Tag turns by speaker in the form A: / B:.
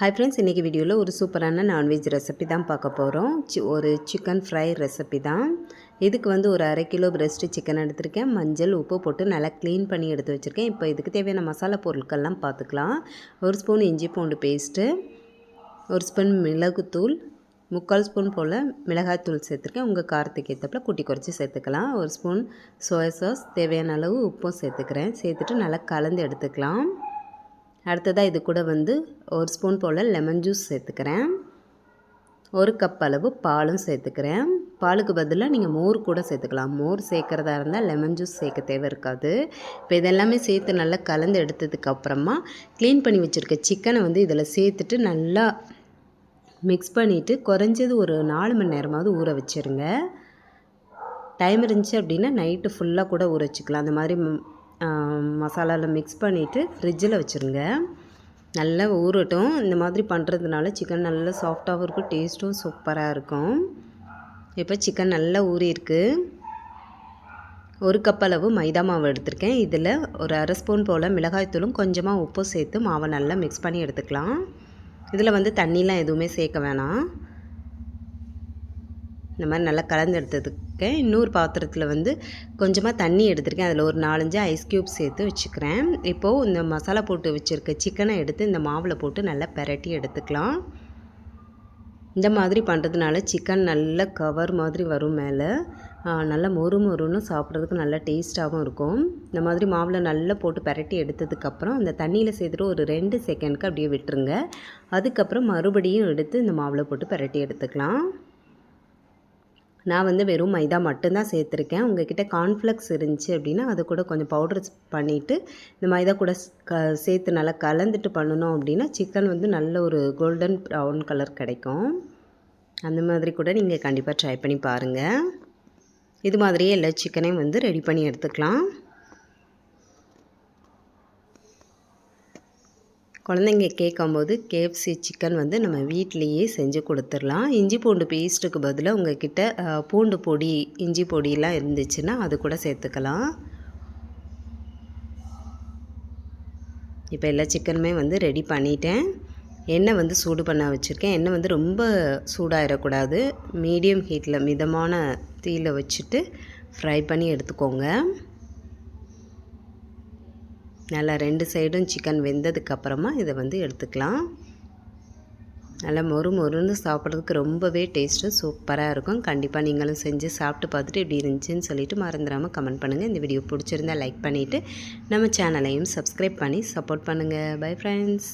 A: Hi friends இன்றைக்கி வீடியோவில் ஒரு சூப்பரான நான்வெஜ் ரெசிபி தான் பார்க்க போகிறோம் சி ஒரு சிக்கன் ஃப்ரை ரெசிபி தான். இதுக்கு வந்து ஒரு அரை கிலோ பிரஸ்ட்டு சிக்கன் எடுத்திருக்கேன். மஞ்சள் உப்பு போட்டு நல்லா க்ளீன் பண்ணி எடுத்து வச்சுருக்கேன். இப்போ இதுக்கு தேவையான மசாலா பொருட்கள்லாம் பார்த்துக்கலாம். ஒரு ஸ்பூன் இஞ்சி பூண்டு பேஸ்ட்டு ஒரு ஸ்பூன் மிளகுத்தூள் முக்கால் ஸ்பூன் போல் மிளகாய்த்தூள் சேர்த்துருக்கேன். உங்கள் காரத்துக்கு ஏற்றப்பில் குட்டி குறைச்சி சேர்த்துக்கலாம். ஒரு ஸ்பூன் சோயா சாஸ் தேவையான அளவு உப்பும் சேர்த்துக்கிறேன். சேர்த்துட்டு நல்லா கலந்து எடுத்துக்கலாம். அடுத்ததாக இது கூட வந்து ஒரு ஸ்பூன் போல் லெமன் ஜூஸ் சேர்த்துக்கிறேன். ஒரு கப் அளவு பாலும் சேர்த்துக்கிறேன். பாலுக்கு பதிலாக நீங்கள் மோர் கூட சேர்த்துக்கலாம். மோர் சேர்க்குறதா இருந்தால் லெமன் ஜூஸ் சேர்க்க தேவை இருக்காது. இப்போ இதெல்லாமே சேர்த்து நல்லா கலந்து எடுத்ததுக்கப்புறமா க்ளீன் பண்ணி வச்சுருக்க சிக்கனை வந்து இதில் சேர்த்துட்டு நல்லா மிக்ஸ் பண்ணிவிட்டு குறைஞ்சது ஒரு நாலு மணி நேரமாவது ஊற வச்சுருங்க. டைம் இருந்துச்சு அப்படின்னா நைட்டு ஃபுல்லாக கூட ஊற வச்சுக்கலாம். அந்த மாதிரி மசாலாவில் மிக்ஸ் பண்ணிவிட்டு ஃப்ரிட்ஜில் வச்சுருங்க. நல்லா ஊறட்டும். இந்த மாதிரி பண்ணுறதுனால சிக்கன் நல்லா சாஃப்டாகவும் இருக்கும் டேஸ்ட்டும் சூப்பராக இருக்கும். இப்போ சிக்கன் நல்லா ஊறியிருக்கு. ஒரு கப் அளவு மைதா மாவு எடுத்திருக்கேன். இதில் ஒரு அரை ஸ்பூன் போல் மிளகாய்த்தூளும் கொஞ்சமாக உப்பு சேர்த்து மாவை நல்லா மிக்ஸ் பண்ணி எடுத்துக்கலாம். இதில் வந்து தண்ணிலாம் எதுவுமே சேர்க்க வேணாம். இந்த மாதிரி நல்லா கலந்து எடுத்ததுக்கு இன்னொரு பாத்திரத்தில் வந்து கொஞ்சமாக தண்ணி எடுத்திருக்கேன். அதில் ஒரு நாலஞ்சு ஐஸ் க்யூப் சேர்த்து வச்சுக்கிறேன். இப்போது இந்த மசாலா போட்டு வச்சுருக்க சிக்கனை எடுத்து இந்த மாவில் போட்டு நல்லா பெரட்டி எடுத்துக்கலாம். இந்த மாதிரி பண்ணுறதுனால சிக்கன் நல்ல கவர் மாதிரி வரும் மேலே. நல்லா மொறு மொறுன்னு சாப்பிட்றதுக்கு நல்லா டேஸ்ட்டாகவும் இருக்கும். இந்த மாதிரி மாவில் நல்லா போட்டு பரட்டி எடுத்ததுக்கப்புறம் அந்த தண்ணியில் சேர்த்துட்டு ஒரு ரெண்டு செகண்ட்க்கு அப்படியே விட்டுருங்க. அதுக்கப்புறம் மறுபடியும் எடுத்து இந்த மாவில் போட்டு பரட்டி எடுத்துக்கலாம். நான் வந்து வெறும் மைதா மட்டும்தான் சேர்த்துருக்கேன். உங்ககிட்ட கார்ன்ஃப்ளெக்ஸ் இருந்துச்சு அப்படின்னா அது கூட கொஞ்சம் பவுடர் பண்ணிவிட்டு இந்த மைதா கூட க சேர்த்து நல்லா கலந்துட்டு பண்ணணும் அப்படின்னா சிக்கன் வந்து நல்ல ஒரு கோல்டன் ப்ரௌன் கலர் கிடைக்கும். அந்த மாதிரி கூட நீங்கள் கண்டிப்பாக ட்ரை பண்ணி பாருங்கள் இது மாதிரியே எல்லா சிக்கனையும் வந்து ரெடி பண்ணி எடுத்துக்கலாம். குழந்தைங்க கேட்கும்போது கேஎஃப்சி சிக்கன் வந்து நம்ம வீட்லேயே செஞ்சு கொடுத்துடலாம். இஞ்சி பூண்டு பேஸ்ட்டுக்கு பதிலாக உங்ககிட்ட பூண்டு பொடி இஞ்சி பொடியெலாம் இருந்துச்சுன்னா அது கூட சேர்த்துக்கலாம். இப்போ எல்லா சிக்கனுமே வந்து ரெடி பண்ணிட்டேன். எண்ணெய் வந்து சூடு பண்ண வச்சுருக்கேன். எண்ணெய் வந்து ரொம்ப சூடாகிடக்கூடாது மீடியம் ஹீட்டில் மிதமான தீயில் வச்சுட்டு ஃப்ரை பண்ணி எடுத்துக்கோங்க. நல்லா ரெண்டு சைடும் சிக்கன் வெந்ததுக்கப்புறமா இதை வந்து எடுத்துக்கலாம். நல்லா மொறு மொறுன்னு சாப்பிட்றதுக்கு ரொம்பவே டேஸ்ட்டு சூப்பராக இருக்கும். கண்டிப்பாக நீங்களும் செஞ்சு சாப்பிட்டு பார்த்துட்டு எப்படி இருந்துச்சுன்னு சொல்லிவிட்டு மறந்துடாமல் கமெண்ட் பண்ணுங்கள் இந்த வீடியோ பிடிச்சிருந்தா லைக் பண்ணிவிட்டு நம்ம சேனலையும் சப்ஸ்கிரைப் பண்ணி சப்போர்ட் பண்ணுங்கள் பை ஃப்ரெண்ட்ஸ்.